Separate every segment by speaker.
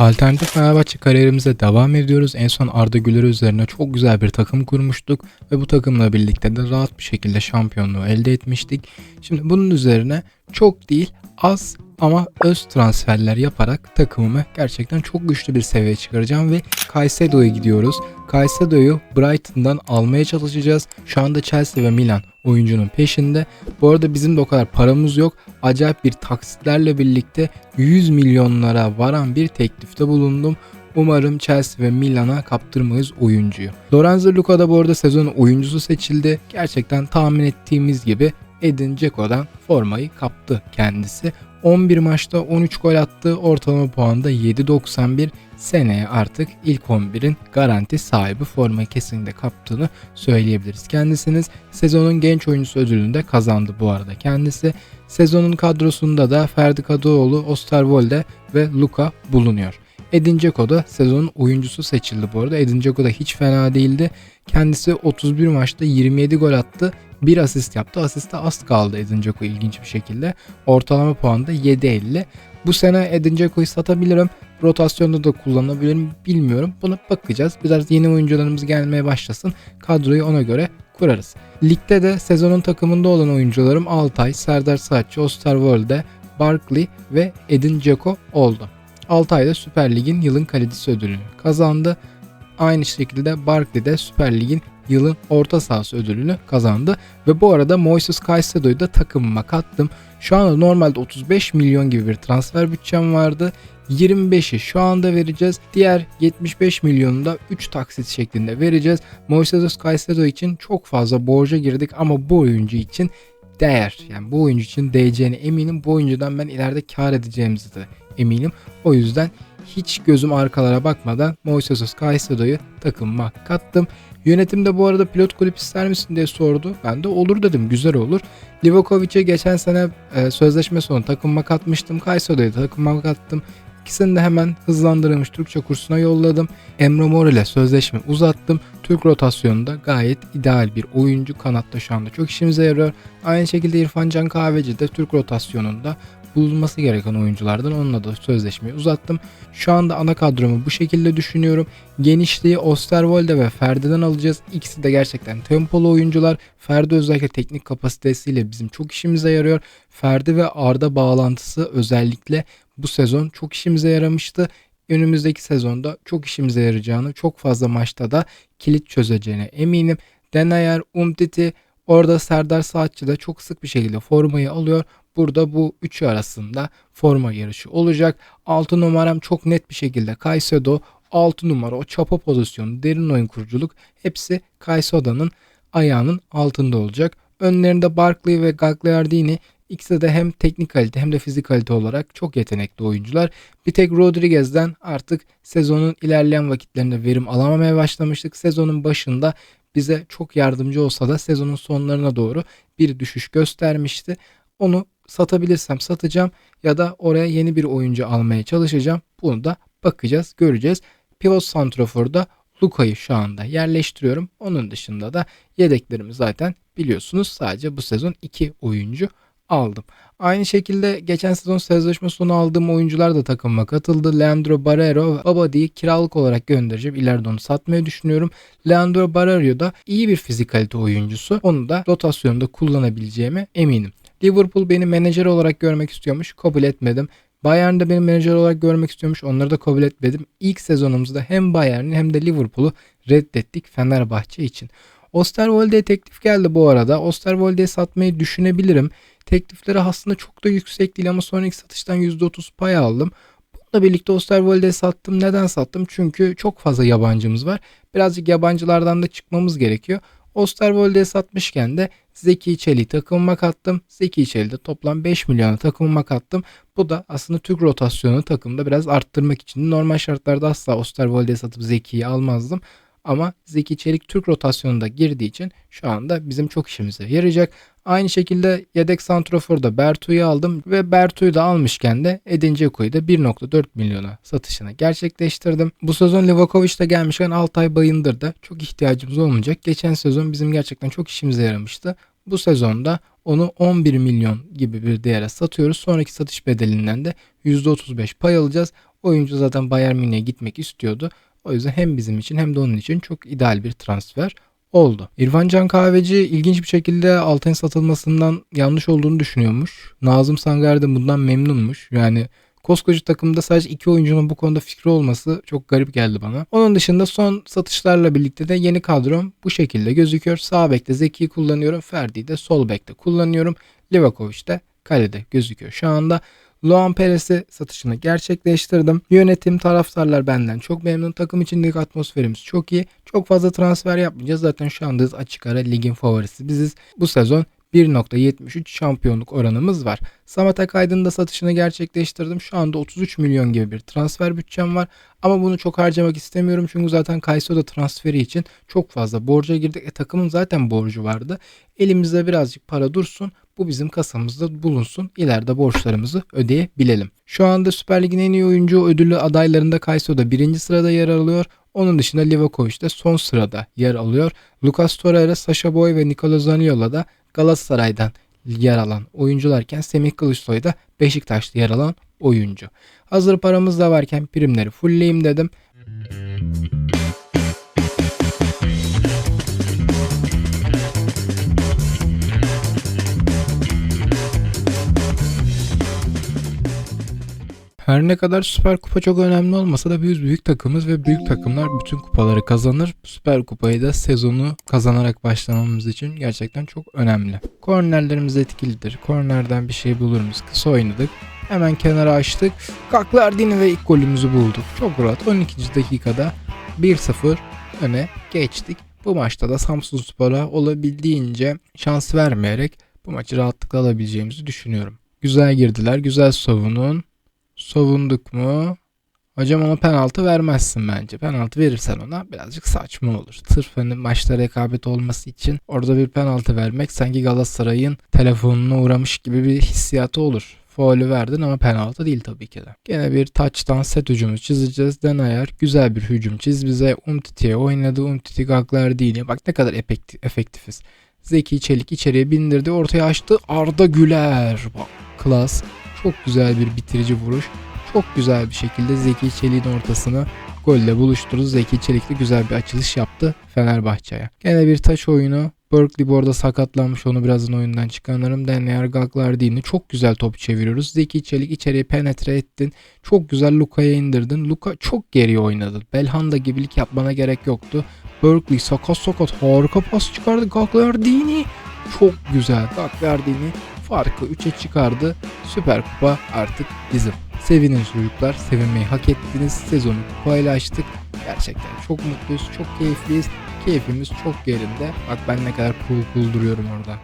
Speaker 1: Alternatif Fenerbahçe kariyerimize devam ediyoruz. En son Arda Güler üzerine çok güzel bir takım kurmuştuk ve bu takımla birlikte de rahat bir şekilde şampiyonluğu elde etmiştik. Şimdi bunun üzerine çok değil az ama öz transferler yaparak takımımı gerçekten çok güçlü bir seviyeye çıkaracağım ve Caicedo'ya gidiyoruz. Caicedo'yu Brighton'dan almaya çalışacağız. Şu anda Chelsea ve Milan oyuncunun peşinde. Bu arada bizim de o kadar paramız yok. Acayip bir taksitlerle birlikte 100 milyonlara varan bir teklifte bulundum. Umarım Chelsea ve Milan'a kaptırmayız oyuncuyu. Lorenzo Luka da bu arada sezonun oyuncusu seçildi. Gerçekten tahmin ettiğimiz gibi Edin Dzeko'dan formayı kaptı kendisi. 11 maçta 13 gol attı. Ortalama puan da 7.91. Seneye artık ilk 11'in garanti sahibi formayı kesinlikle kaptığını söyleyebiliriz. Kendisiniz sezonun genç oyuncusu ödülünü de kazandı bu arada kendisi. Sezonun kadrosunda da Ferdi Kadıoğlu, Osterwolde ve Luka bulunuyor. Edin Dzeko da sezonun oyuncusu seçildi bu arada. Edin Dzeko da hiç fena değildi. Kendisi 31 maçta 27 gol attı. Bir asist yaptı. Asiste az kaldı Edin Dzeko ilginç bir şekilde. Ortalama puanı da 7.50. Bu sene Edin Dzeko'yu satabilirim. Rotasyonda da kullanabilirim bilmiyorum. Buna bakacağız. Biraz yeni oyuncularımız gelmeye başlasın. Kadroyu ona göre kurarız. Ligde de sezonun takımında olan oyuncularım Altay, Serdar Saatçı, Osterwolde, Barkley ve Edin Dzeko oldu. Altay'da Süper Lig'in yılın kalitesi ödülünü kazandı. Aynı şekilde Barkley de Süper Lig'in yılın orta sahası ödülünü kazandı. Ve bu arada Moises Caicedo'yu da takımıma kattım. Şu anda normalde 35 milyon gibi bir transfer bütçem vardı. 25'i şu anda vereceğiz. Diğer 75 milyonu da 3 taksit şeklinde vereceğiz. Moises Caicedo için çok fazla borca girdik ama bu oyuncu için değer. Yani bu oyuncu için değeceğine eminim. Bu oyuncudan ben ileride kar edeceğimizi de eminim. O yüzden hiç gözüm arkalara bakmadan Moises Caicedo'yu takımıma kattım. Yönetim de bu arada pilot kulüp ister misin diye sordu. Ben de olur dedim güzel olur. Livakovic'e geçen sene e, sözleşme sonu takımıma katmıştım. Caicedo'yu takımıma kattım. İkisini de hemen hızlandırılmış Türkçe kursuna yolladım. Emre Mor ile sözleşme uzattım. Türk rotasyonunda gayet ideal bir oyuncu. Kanatta şu anda çok işimize yarıyor. Aynı şekilde İrfan Can Kahveci de Türk rotasyonunda bulunması gereken oyunculardan onunla da sözleşmeyi uzattım. Şu anda ana kadromu bu şekilde düşünüyorum. Genişliği Osterwolde ve Ferdi'den alacağız. İkisi de gerçekten tempolu oyuncular. Ferdi özellikle teknik kapasitesiyle bizim çok işimize yarıyor. Ferdi ve Arda bağlantısı özellikle bu sezon çok işimize yaramıştı. Önümüzdeki sezonda çok işimize yarayacağını, çok fazla maçta da kilit çözeceğine eminim. Denayer, Umtiti, orada Serdar Saatçı da çok sık bir şekilde formayı alıyor. Burada bu üçü arasında forma yarışı olacak. 6 numaram çok net bir şekilde Kaysedo. 6 numara o çapa pozisyonu, derin oyun kuruculuk hepsi Kaysedo'nun ayağının altında olacak. Önlerinde Barkley ve Gagliardini İkisi de hem teknik kalite hem de fizik kalite olarak çok yetenekli oyuncular. Bir tek Rodriguez'den artık sezonun ilerleyen vakitlerinde verim alamamaya başlamıştık. Sezonun başında bize çok yardımcı olsa da sezonun sonlarına doğru bir düşüş göstermişti. Onu satabilirsem satacağım ya da oraya yeni bir oyuncu almaya çalışacağım. Bunu da bakacağız, göreceğiz. Pivot Santrofor'da Luka'yı şu anda yerleştiriyorum. Onun dışında da yedeklerimi zaten biliyorsunuz. Sadece bu sezon 2 oyuncu aldım. Aynı şekilde geçen sezon sözleşme sonu aldığım oyuncular da takımıma katıldı. Leandro Barrero ve Abadi'yi kiralık olarak göndereceğim. İleride onu satmayı düşünüyorum. Leandro Barrero da iyi bir fizikalite oyuncusu. Onu da rotasyonda kullanabileceğime eminim. Liverpool beni menajer olarak görmek istiyormuş. Kabul etmedim. Bayern de beni menajer olarak görmek istiyormuş. Onları da kabul etmedim. İlk sezonumuzda hem Bayern'i hem de Liverpool'u reddettik Fenerbahçe için. Osterwolde'ye teklif geldi bu arada. Osterwolde'yi satmayı düşünebilirim. Teklifleri aslında çok da yüksek değil ama sonraki satıştan %30 pay aldım. Bununla birlikte Osterwolde'yi sattım. Neden sattım? Çünkü çok fazla yabancımız var. Birazcık yabancılardan da çıkmamız gerekiyor. Osterwolde'ye satmışken de Zeki Çelik'i takımıma kattım. Zeki Çelik'i de toplam 5 milyona takımıma kattım. Bu da aslında Türk rotasyonu takımda biraz arttırmak için. Normal şartlarda asla Osterwolde'ye satıp Zeki'yi almazdım. Ama Zeki Çelik Türk rotasyonunda girdiği için şu anda bizim çok işimize yarayacak. Aynı şekilde yedek santroforda Bertu'yu aldım ve Bertu'yu da almışken de Edin Dzeko'yu da 1.4 milyona satışını gerçekleştirdim. Bu sezon Livakovic de gelmişken Altay Bayındır da çok ihtiyacımız olmayacak. Geçen sezon bizim gerçekten çok işimize yaramıştı. Bu sezonda onu 11 milyon gibi bir değere satıyoruz. Sonraki satış bedelinden de %35 pay alacağız. Oyuncu zaten Bayern Münih'e gitmek istiyordu. O yüzden hem bizim için hem de onun için çok ideal bir transfer oldu. İrfan Can Kahveci ilginç bir şekilde Altay'ın satılmasından yanlış olduğunu düşünüyormuş. Nazım Sangar da bundan memnunmuş. Yani koskoca takımda sadece iki oyuncunun bu konuda fikri olması çok garip geldi bana. Onun dışında son satışlarla birlikte de yeni kadrom bu şekilde gözüküyor. Sağ bekte Zeki'yi kullanıyorum. Ferdi'yi de sol bekte kullanıyorum. Livakovic de kalede gözüküyor. Şu anda Luan Perez'i satışını gerçekleştirdim. Yönetim, taraftarlar benden çok memnun. Takım içindeki atmosferimiz çok iyi. Çok fazla transfer yapmayacağız. Zaten şu anda açık ara ligin favorisi biziz. Bu sezon 1.73 şampiyonluk oranımız var. Samet Akaydın'ın da satışını gerçekleştirdim. Şu anda 33 milyon gibi bir transfer bütçem var. Ama bunu çok harcamak istemiyorum. Çünkü zaten Kaysoda transferi için çok fazla borca girdik. E takımın zaten borcu vardı. Elimizde birazcık para dursun. Bu bizim kasamızda bulunsun. İleride borçlarımızı ödeyebilelim. Şu anda Süper Lig'in en iyi oyuncu ödülü adaylarında Kaysoda birinci sırada yer alıyor. Onun dışında Livakovic de son sırada yer alıyor. Lucas Torreira, Sasha Boy ve Nikola Zaniola da Galatasaray'dan yer alan oyuncularken Semih Kılıçsoy da Beşiktaş'ta yer alan oyuncu. Hazır paramız da varken primleri fullleyeyim dedim. Her ne kadar Süper Kupa çok önemli olmasa da biz büyük takımız ve büyük takımlar bütün kupaları kazanır. Süper Kupayı da sezonu kazanarak başlamamız için gerçekten çok önemli. Kornerlerimiz etkilidir. Kornerden bir şey bulur muyuz? Kısa oynadık. Hemen kenara açtık. Kaklardini ve ilk golümüzü bulduk. Çok rahat. 12. dakikada 1-0 öne geçtik. Bu maçta da Samsun Spor'a olabildiğince şans vermeyerek bu maçı rahatlıkla alabileceğimizi düşünüyorum. Güzel girdiler, güzel savunun. Savunduk mu? Hocam ona penaltı vermezsin bence. Penaltı verirsen ona birazcık saçma olur. Sırf hani maçta rekabet olması için orada bir penaltı vermek sanki Galatasaray'ın telefonuna uğramış gibi bir hissiyatı olur. Faulü verdin ama penaltı değil tabii ki de. Gene bir taçtan set hücumu çizeceğiz. Denayer güzel bir hücum çiz bize. Umtiti'ye oynadı. Umtiti gaklar değil. Bak ne kadar efektifiz. Zeki Çelik içeriye bindirdi. Ortaya açtı. Arda Güler. Bak klas. Çok güzel bir bitirici vuruş. Çok güzel bir şekilde Zeki Çelik'in ortasını golle buluşturdu. Zeki Çelik de güzel bir açılış yaptı Fenerbahçe'ye. Gene bir taş oyunu. Berkeley bu arada sakatlanmış onu birazdan oyundan çıkarırım. Deneyer Gaglardini çok güzel top çeviriyoruz. Zeki Çelik içeriye penetre ettin. Çok güzel Luka'ya indirdin. Luka çok geri oynadı. Belhanda gibilik yapmana gerek yoktu. Berkeley sakat sakat harika pas çıkardı. Gaglardini çok güzel. Gaglardini farkı 3'e çıkardı. Süper Kupa artık bizim. Sevinin çocuklar, sevinmeyi hak ettiniz. Sezonu kupayla açtık. Gerçekten çok mutluyuz, çok keyifliyiz. Keyfimiz çok yerinde. Bak ben ne kadar cool cool duruyorum orada.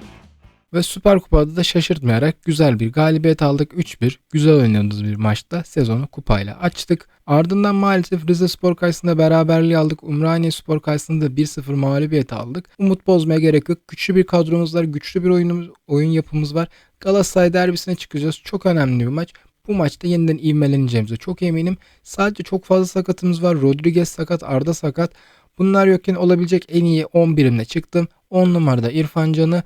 Speaker 1: Ve Süper Kupa'da da şaşırtmayarak güzel bir galibiyet aldık. 3-1 güzel oynadığımız bir maçta sezonu kupayla açtık. Ardından maalesef Rize Spor karşısında beraberliği aldık. Umraniye Spor karşısında 1-0 mağlubiyet aldık. Umut bozmaya gerek yok. Güçlü bir kadromuz var. Güçlü bir oyunumuz, oyun yapımız var. Galatasaray derbisine çıkacağız. Çok önemli bir maç. Bu maçta yeniden ivmeleneceğimize çok eminim. Sadece çok fazla sakatımız var. Rodriguez sakat, Arda sakat. Bunlar yokken olabilecek en iyi 11'imle çıktım. 10 numarada İrfan Can'ı,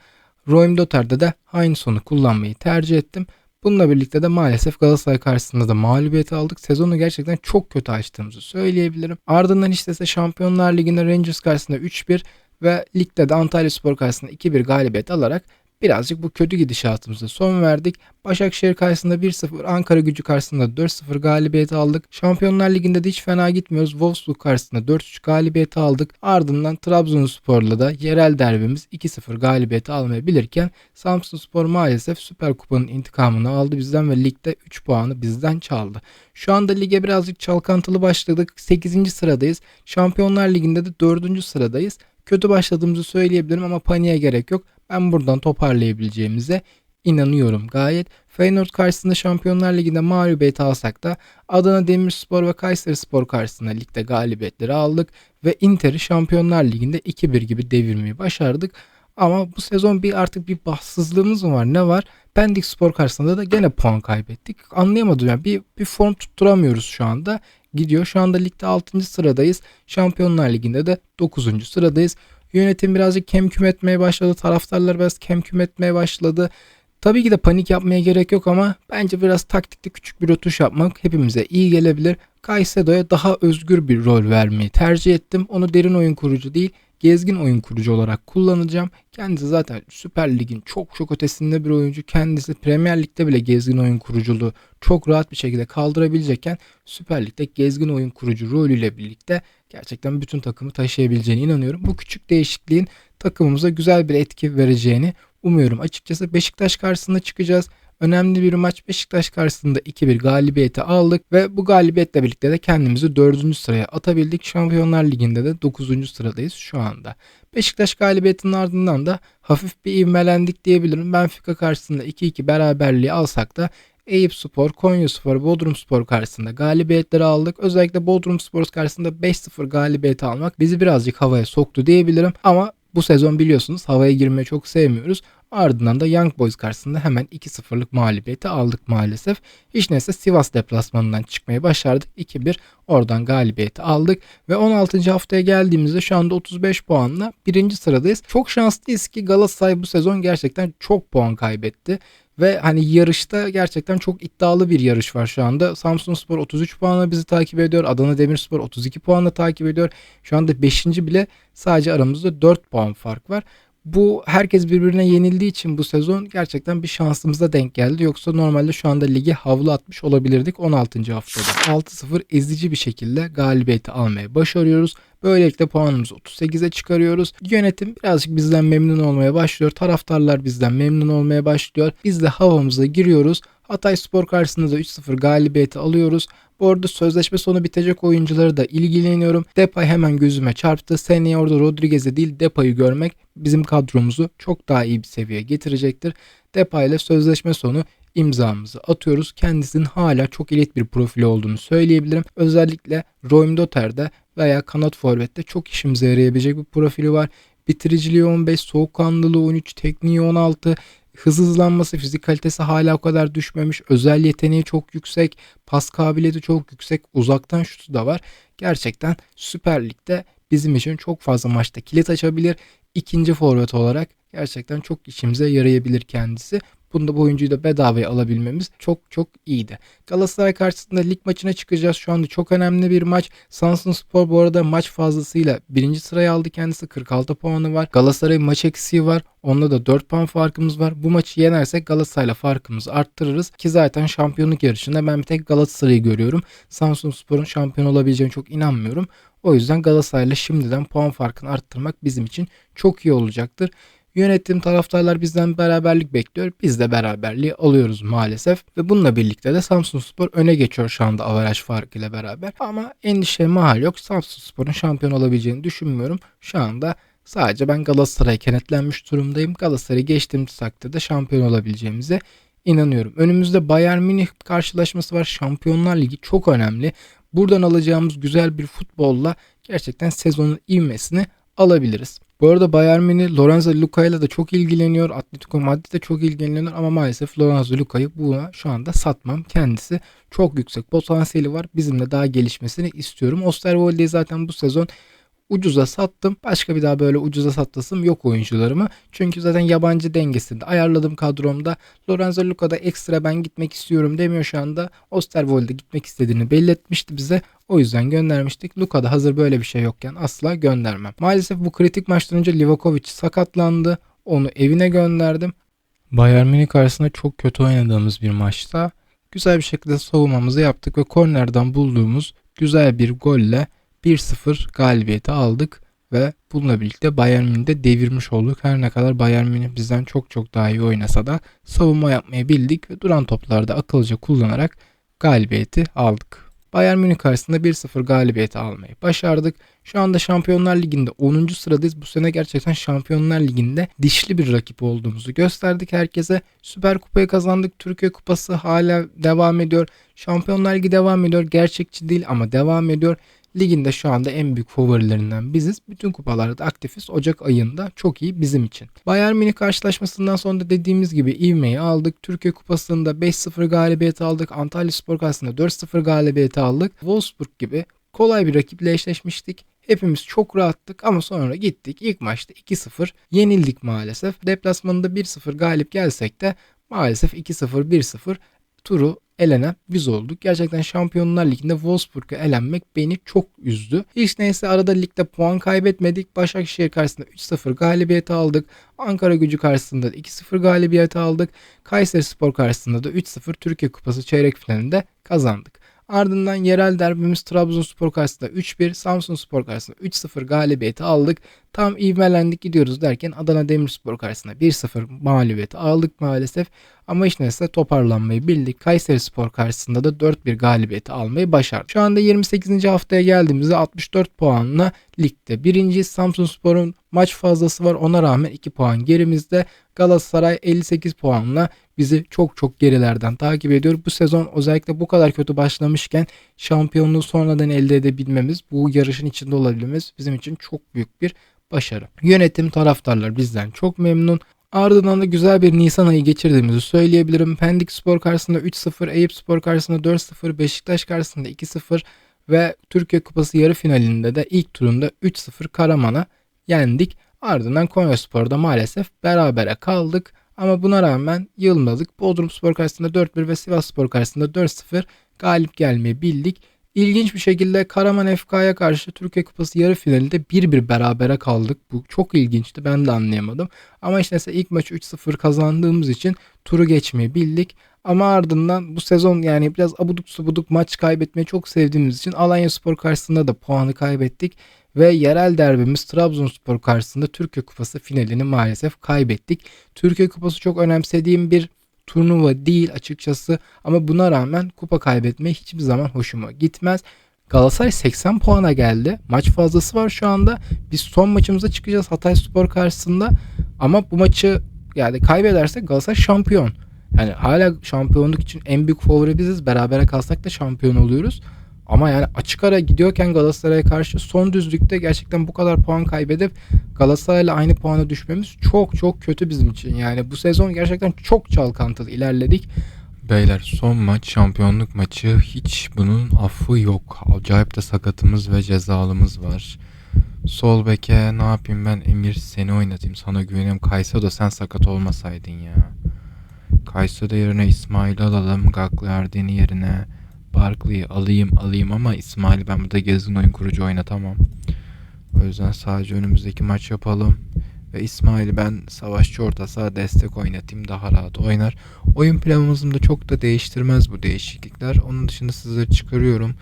Speaker 1: Roim Dotter'da da Heinsohn'u kullanmayı tercih ettim. Bununla birlikte de maalesef Galatasaray karşısında da mağlubiyeti aldık. Sezonu gerçekten çok kötü açtığımızı söyleyebilirim. Ardından işte ise Şampiyonlar Ligi'nde Rangers karşısında 3-1 ve ligde de Antalya Spor karşısında 2-1 galibiyet alarak birazcık bu kötü gidişatımıza son verdik. Başakşehir karşısında 1-0, Ankara gücü karşısında 4-0 galibiyeti aldık. Şampiyonlar Ligi'nde de hiç fena gitmiyoruz. Wolfsburg karşısında 4-3 galibiyeti aldık. Ardından Trabzonspor'la da yerel derbimiz 2-0 galibiyeti almayabilirken Samsunspor maalesef Süper Kupa'nın intikamını aldı bizden ve ligde 3 puanı bizden çaldı. Şu anda lige birazcık çalkantılı başladık. 8. sıradayız. Şampiyonlar Ligi'nde de 4. sıradayız. Kötü başladığımızı söyleyebilirim ama paniğe gerek yok. Ben buradan toparlayabileceğimize inanıyorum gayet. Feyenoord karşısında Şampiyonlar Ligi'nde mağlubiyet alsak da Adana Demirspor ve Kayseri Spor karşısında ligde galibiyetleri aldık ve Inter'i Şampiyonlar Ligi'nde 2-1 gibi devirmeyi başardık. Ama bu sezon bir artık bir bahtsızlığımız mı var ne var? Pendik Spor karşısında da gene puan kaybettik. Anlayamadım yani bir, bir form tutturamıyoruz şu anda. Gidiyor şu anda ligde 6. sıradayız. Şampiyonlar Ligi'nde de 9. sıradayız. Yönetim birazcık kemküm etmeye başladı. Taraftarlar biraz kemküm etmeye başladı. Tabii ki de panik yapmaya gerek yok ama bence biraz taktikte küçük bir rötuş yapmak hepimize iyi gelebilir. Caicedo'ya daha özgür bir rol vermeyi tercih ettim. Onu derin oyun kurucu değil, gezgin oyun kurucu olarak kullanacağım. Kendisi zaten Süper Lig'in çok çok ötesinde bir oyuncu. Kendisi Premier Lig'de bile gezgin oyun kuruculuğu çok rahat bir şekilde kaldırabilecekken Süper Lig'de gezgin oyun kurucu rolüyle birlikte gerçekten bütün takımı taşıyabileceğine inanıyorum. Bu küçük değişikliğin takımımıza güzel bir etki vereceğini umuyorum. Açıkçası Beşiktaş karşısında çıkacağız. Önemli bir maç Beşiktaş karşısında 2-1 galibiyeti aldık ve bu galibiyetle birlikte de kendimizi 4. sıraya atabildik. Şampiyonlar Ligi'nde de 9. sıradayız şu anda. Beşiktaş galibiyetinin ardından da hafif bir ivmelendik diyebilirim. Benfica karşısında 2-2 beraberliği alsak da Eyüp Spor, Konya Spor, Bodrum Spor karşısında galibiyetleri aldık. Özellikle Bodrum Spor karşısında 5-0 galibiyeti almak bizi birazcık havaya soktu diyebilirim. Ama bu sezon biliyorsunuz havaya girmeyi çok sevmiyoruz. Ardından da Young Boys karşısında hemen 2-0'lık mağlubiyeti aldık maalesef. Hiç neyse Sivas deplasmanından çıkmayı başardık. 2-1 oradan galibiyeti aldık. Ve 16. haftaya geldiğimizde şu anda 35 puanla birinci sıradayız. Çok şanslıyız ki Galatasaray bu sezon gerçekten çok puan kaybetti. Ve hani yarışta gerçekten çok iddialı bir yarış var şu anda. Samsun Spor 33 puanla bizi takip ediyor. Adana Demirspor 32 puanla takip ediyor. Şu anda 5. bile sadece aramızda 4 puan fark var bu herkes birbirine yenildiği için bu sezon gerçekten bir şansımıza denk geldi. Yoksa normalde şu anda ligi havlu atmış olabilirdik 16. haftada. 6-0 ezici bir şekilde galibiyeti almaya başarıyoruz. Böylelikle puanımızı 38'e çıkarıyoruz. Yönetim birazcık bizden memnun olmaya başlıyor. Taraftarlar bizden memnun olmaya başlıyor. Biz de havamıza giriyoruz. Hatay Spor karşısında da 3-0 galibiyeti alıyoruz. Bu arada sözleşme sonu bitecek oyuncuları da ilgileniyorum. Depay hemen gözüme çarptı. Seneye orada Rodriguez'e değil Depay'ı görmek bizim kadromuzu çok daha iyi bir seviyeye getirecektir. Depay ile sözleşme sonu imzamızı atıyoruz. Kendisinin hala çok elit bir profili olduğunu söyleyebilirim. Özellikle Roy Dotter'de veya kanat forvette çok işimize yarayabilecek bir profili var. Bitiriciliği 15, soğukkanlılığı 13, tekniği 16, hız hızlanması, fizik kalitesi hala o kadar düşmemiş. Özel yeteneği çok yüksek. Pas kabiliyeti çok yüksek. Uzaktan şutu da var. Gerçekten Süper Lig'de bizim için çok fazla maçta kilit açabilir. İkinci forvet olarak gerçekten çok işimize yarayabilir kendisi. Bunda bu oyuncuyu da bedavaya alabilmemiz çok çok iyiydi. Galatasaray karşısında lig maçına çıkacağız. Şu anda çok önemli bir maç. Samsun Spor bu arada maç fazlasıyla birinci sıraya aldı kendisi. 46 puanı var. Galatasaray maç eksiği var. Onda da 4 puan farkımız var. Bu maçı yenersek Galatasaray'la farkımızı arttırırız. Ki zaten şampiyonluk yarışında ben bir tek Galatasaray'ı görüyorum. Samsun Spor'un şampiyon olabileceğine çok inanmıyorum. O yüzden Galatasaray'la şimdiden puan farkını arttırmak bizim için çok iyi olacaktır. Yönetim taraftarlar bizden beraberlik bekliyor. Biz de beraberliği alıyoruz maalesef. Ve bununla birlikte de Samsun Spor öne geçiyor şu anda averaj farkıyla beraber. Ama endişe mahal yok. Samsun Spor'un şampiyon olabileceğini düşünmüyorum. Şu anda sadece ben Galatasaray'a kenetlenmiş durumdayım. Galatasaray'ı geçtiğimiz takdirde şampiyon olabileceğimize inanıyorum. Önümüzde Bayern Münih karşılaşması var. Şampiyonlar Ligi çok önemli. Buradan alacağımız güzel bir futbolla gerçekten sezonun ivmesini alabiliriz. Bu arada Bayern Münih Lorenzo Luca ile de çok ilgileniyor. Atletico Madrid de çok ilgileniyor ama maalesef Lorenzo Luca'yı buna şu anda satmam. Kendisi çok yüksek potansiyeli var. Bizimle daha gelişmesini istiyorum. Osterwolde'yi zaten bu sezon ucuza sattım. Başka bir daha böyle ucuza sattasım yok oyuncularımı. Çünkü zaten yabancı dengesinde ayarladım kadromda. Lorenzo Luca'da ekstra ben gitmek istiyorum demiyor şu anda. Osterwolde gitmek istediğini belli etmişti bize. O yüzden göndermiştik. Luca'da hazır böyle bir şey yokken asla göndermem. Maalesef bu kritik maçtan önce Livakovic sakatlandı. Onu evine gönderdim. Bayern Münih karşısında çok kötü oynadığımız bir maçta güzel bir şekilde savunmamızı yaptık ve kornerden bulduğumuz güzel bir golle 1-0 galibiyeti aldık ve bununla birlikte Bayern Münih'de devirmiş olduk. Her ne kadar Bayern Münih bizden çok çok daha iyi oynasa da savunma yapmayı bildik ve duran toplarda akıllıca kullanarak galibiyeti aldık. Bayern Münih karşısında 1-0 galibiyeti almayı başardık. Şu anda Şampiyonlar Ligi'nde 10. sıradayız. Bu sene gerçekten Şampiyonlar Ligi'nde dişli bir rakip olduğumuzu gösterdik herkese. Süper Kupayı kazandık. Türkiye Kupası hala devam ediyor. Şampiyonlar Ligi devam ediyor. Gerçekçi değil ama devam ediyor. Liginde şu anda en büyük favorilerinden biziz. Bütün kupalarda aktifiz. Ocak ayında çok iyi bizim için. Bayern Münih karşılaşmasından sonra da dediğimiz gibi ivmeyi aldık. Türkiye Kupası'nda 5-0 galibiyet aldık. Antalya Spor karşısında 4-0 galibiyeti aldık. Wolfsburg gibi kolay bir rakiple eşleşmiştik. Hepimiz çok rahattık ama sonra gittik. İlk maçta 2-0 yenildik maalesef. Deplasmanında 1-0 galip gelsek de maalesef 2-0 1-0 turu elenen biz olduk. Gerçekten Şampiyonlar Ligi'nde Wolfsburg'a elenmek beni çok üzdü. Hiç neyse arada ligde puan kaybetmedik. Başakşehir karşısında 3-0 galibiyeti aldık. Ankara gücü karşısında 2-0 galibiyeti aldık. Kayseri Spor karşısında da 3-0 Türkiye Kupası çeyrek finalinde kazandık. Ardından yerel derbimiz Trabzonspor karşısında 3-1, Samsun Spor karşısında 3-0 galibiyeti aldık. Tam ivmelendik gidiyoruz derken Adana Demirspor karşısında 1-0 mağlubiyeti aldık maalesef. Ama hiç neyse toparlanmayı bildik. Kayseri Spor karşısında da 4-1 galibiyeti almayı başardık. Şu anda 28. haftaya geldiğimizde 64 puanla ligde. Birinci Samsun Spor'un maç fazlası var ona rağmen 2 puan gerimizde. Galatasaray 58 puanla bizi çok çok gerilerden takip ediyor. Bu sezon özellikle bu kadar kötü başlamışken şampiyonluğu sonradan elde edebilmemiz, bu yarışın içinde olabilmemiz bizim için çok büyük bir başarı. Yönetim taraftarlar bizden çok memnun. Ardından da güzel bir Nisan ayı geçirdiğimizi söyleyebilirim. Pendik Spor karşısında 3-0, Eyüp Spor karşısında 4-0, Beşiktaş karşısında 2-0 ve Türkiye Kupası yarı finalinde de ilk turunda 3-0 Karaman'a yendik. Ardından Konya Spor'da maalesef berabere kaldık. Ama buna rağmen yılmadık. Bodrum Spor karşısında 4-1 ve Sivas Spor karşısında 4-0 galip gelmeyi bildik. İlginç bir şekilde Karaman FK'ya karşı Türkiye Kupası yarı finalinde 1-1 berabere kaldık. Bu çok ilginçti. Ben de anlayamadım. Ama işte ilk maçı 3-0 kazandığımız için turu geçmeyi bildik. Ama ardından bu sezon yani biraz abuduk subuduk maç kaybetmeyi çok sevdiğimiz için Alanya Spor karşısında da puanı kaybettik. Ve yerel derbimiz Trabzonspor karşısında Türkiye Kupası finalini maalesef kaybettik. Türkiye Kupası çok önemsediğim bir turnuva değil açıkçası ama buna rağmen kupa kaybetme hiçbir zaman hoşuma gitmez. Galatasaray 80 puana geldi. Maç fazlası var şu anda. Biz son maçımıza çıkacağız Hatay Spor karşısında. Ama bu maçı yani kaybedersek Galatasaray şampiyon. Yani hala şampiyonluk için en büyük favori biziz. Berabere kalsak da şampiyon oluyoruz. Ama yani açık ara gidiyorken Galatasaray'a karşı son düzlükte gerçekten bu kadar puan kaybedip Galatasaray'la aynı puana düşmemiz çok çok kötü bizim için. Yani bu sezon gerçekten çok çalkantılı ilerledik.
Speaker 2: Beyler son maç şampiyonluk maçı hiç bunun affı yok. Acayip de sakatımız ve cezalımız var. Sol beke ne yapayım ben Emir seni oynatayım sana güveniyorum. Kaysa da sen sakat olmasaydın ya. Kaysa da yerine İsmail alalım. Gagliardini yerine. Barkley'i alayım alayım ama İsmail'i ben burada gezgin oyun kurucu oynatamam. O yüzden sadece önümüzdeki maç yapalım. Ve İsmail'i ben savaşçı orta saha destek oynatayım daha rahat oynar. Oyun planımızı da çok da değiştirmez bu değişiklikler. Onun dışında sizleri çıkarıyorum.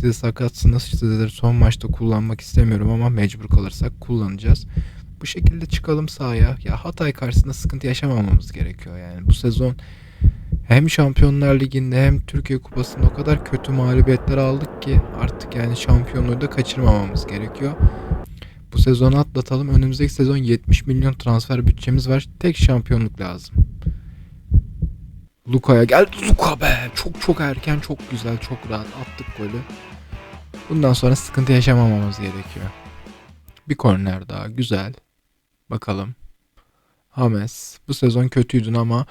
Speaker 2: Siz sakatsınız. Sizleri son maçta kullanmak istemiyorum ama mecbur kalırsak kullanacağız. Bu şekilde çıkalım sahaya. Ya Hatay karşısında sıkıntı yaşamamamız gerekiyor yani. Bu sezon hem Şampiyonlar Ligi'nde hem Türkiye Kupası'nda o kadar kötü mağlubiyetler aldık ki artık yani şampiyonluğu da kaçırmamamız gerekiyor. Bu sezonu atlatalım. Önümüzdeki sezon 70 milyon transfer bütçemiz var. Tek şampiyonluk lazım. Luka'ya geldi. Luka be. Çok çok erken, çok güzel, çok rahat attık golü. Bundan sonra sıkıntı yaşamamamız gerekiyor. Bir korner daha. Güzel. Bakalım. Hames. Bu sezon kötüydün ama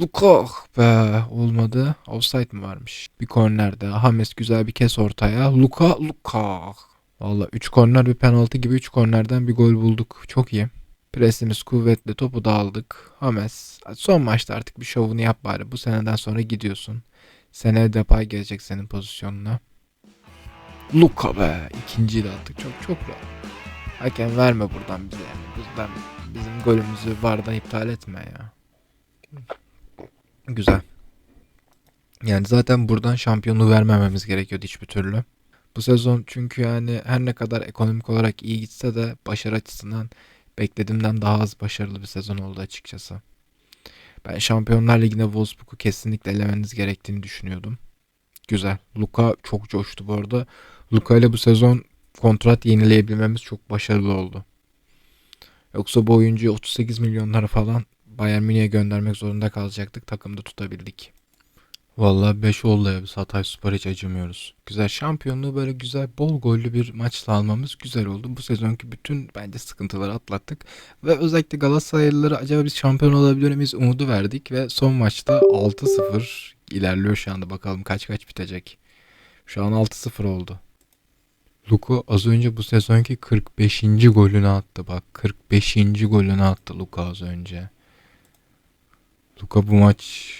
Speaker 2: Luka be olmadı. Offside mi varmış? Bir kornerde. Hames güzel bir kes ortaya. Luka Luka. Valla 3 korner bir penaltı gibi 3 kornerden bir gol bulduk. Çok iyi. Presimiz kuvvetli. Topu da aldık. Hames. Son maçta artık bir şovunu yap bari. Bu seneden sonra gidiyorsun. Seneye Depay gelecek senin pozisyonuna. Luka be. İkinciyi de attık. Çok çok rahat. Hakem verme buradan bize yani. Buradan bizim golümüzü vardan iptal etme ya. Güzel. Yani zaten buradan şampiyonluğu vermememiz gerekiyordu hiçbir türlü. Bu sezon çünkü yani her ne kadar ekonomik olarak iyi gitse de başarı açısından beklediğimden daha az başarılı bir sezon oldu açıkçası. Ben Şampiyonlar Ligi'nde Wolfsburg'u kesinlikle elemeniz gerektiğini düşünüyordum. Güzel. Luka çok coştu bu arada. Luka ile bu sezon kontrat yenileyebilmemiz çok başarılı oldu. Yoksa bu oyuncuyu 38 milyonlara falan Bayern Münih'e göndermek zorunda kalacaktık. Takımda tutabildik. Vallahi 5 oldu ya biz Hatay Spor hiç acımıyoruz. Güzel şampiyonluğu böyle güzel bol gollü bir maçla almamız güzel oldu. Bu sezonki bütün bence sıkıntıları atlattık. Ve özellikle Galatasaraylılara acaba biz şampiyon olabilir miyiz umudu verdik. Ve son maçta 6-0 ilerliyor şu anda bakalım kaç kaç bitecek. Şu an 6-0 oldu. Luka az önce bu sezonki 45. golünü attı bak. 45. golünü attı Luka az önce. Luka bu maç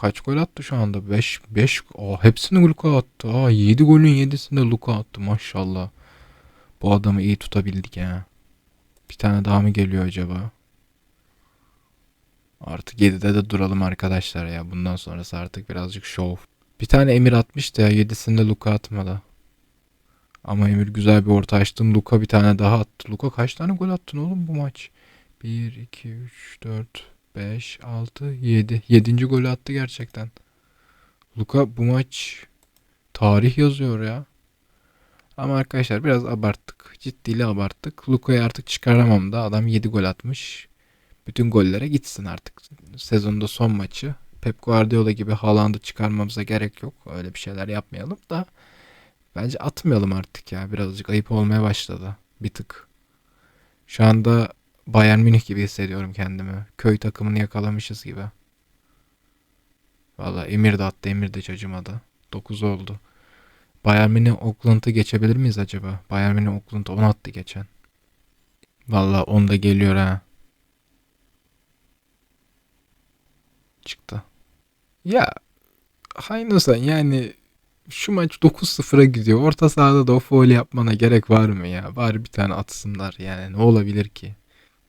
Speaker 2: kaç gol attı şu anda? 5 5 Aa, hepsini Luka attı. Aa 7 golün 7'sini de Luka attı maşallah. Bu adamı iyi tutabildik ya. Bir tane daha mı geliyor acaba? Artık 7'de de duralım arkadaşlar ya. Bundan sonrası artık birazcık şov. Bir tane Emir atmıştı ya. 7'sinde Luka atmadı. Ama Emir güzel bir orta açtın. Luka bir tane daha attı. Luka kaç tane gol attın oğlum bu maç? 1, 2, 3, 4, 5, 6, 7. 7. golü attı gerçekten. Luka bu maç tarih yazıyor ya. Ama arkadaşlar biraz abarttık. Ciddiyle abarttık. Luka'yı artık çıkaramam da adam 7 gol atmış. Bütün gollere gitsin artık. Sezonda son maçı. Pep Guardiola gibi Haaland'ı çıkarmamıza gerek yok. Öyle bir şeyler yapmayalım da. Bence atmayalım artık ya. Birazcık ayıp olmaya başladı. Bir tık. Şu anda Bayern Münih gibi hissediyorum kendimi. Köy takımını yakalamışız gibi. Valla Emir de attı. Emir de hiç acımadı. 9 oldu. Bayern Münih Oakland'ı geçebilir miyiz acaba? Bayern Münih Oakland 10 attı geçen. Valla 10 da geliyor ha. Çıktı. Ya Haynosan yani şu maç 9-0'a gidiyor. Orta sahada da o faul yapmana gerek var mı ya? Bari bir tane atsınlar yani ne olabilir ki?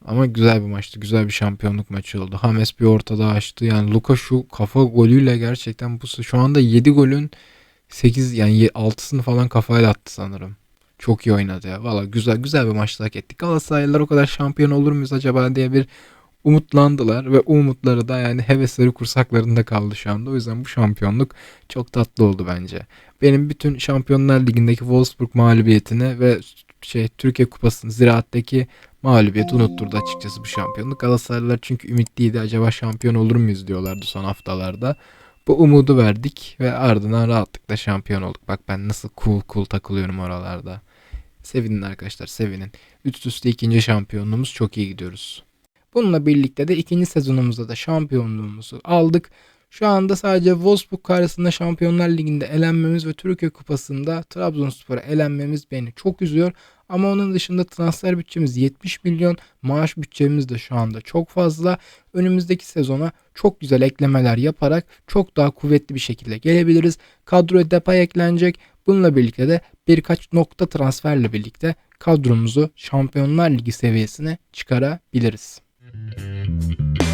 Speaker 2: Ama güzel bir maçtı. Güzel bir şampiyonluk maçı oldu. Hames bir ortada açtı. Yani Luka şu kafa golüyle gerçekten bu şu anda 7 golün 8 yani 6'sını falan kafayla attı sanırım. Çok iyi oynadı ya. Valla güzel güzel bir maçta hak ettik. Galatasaraylılar o kadar şampiyon olur muyuz acaba diye bir umutlandılar ve umutları da yani hevesleri kursaklarında kaldı şu anda. O yüzden bu şampiyonluk çok tatlı oldu bence. Benim bütün Şampiyonlar Ligi'ndeki Wolfsburg mağlubiyetini ve şey Türkiye Kupası'nın Ziraat'taki mağlubiyeti unutturdu açıkçası bu şampiyonluk. Galatasaraylılar çünkü ümitliydi. Acaba şampiyon olur muyuz diyorlardı son haftalarda. Bu umudu verdik ve ardından rahatlıkla şampiyon olduk. Bak ben nasıl cool cool takılıyorum oralarda. Sevinin arkadaşlar sevinin. Üst üste ikinci şampiyonluğumuz çok iyi gidiyoruz.
Speaker 1: Bununla birlikte de ikinci sezonumuzda da şampiyonluğumuzu aldık. Şu anda sadece Wolfsburg karşısında Şampiyonlar Ligi'nde elenmemiz ve Türkiye Kupası'nda Trabzonspor'a elenmemiz beni çok üzüyor. Ama onun dışında transfer bütçemiz 70 milyon, maaş bütçemiz de şu anda çok fazla. Önümüzdeki sezona çok güzel eklemeler yaparak çok daha kuvvetli bir şekilde gelebiliriz. Kadroya Depay eklenecek. Bununla birlikte de birkaç nokta transferle birlikte kadromuzu Şampiyonlar Ligi seviyesine çıkarabiliriz. Música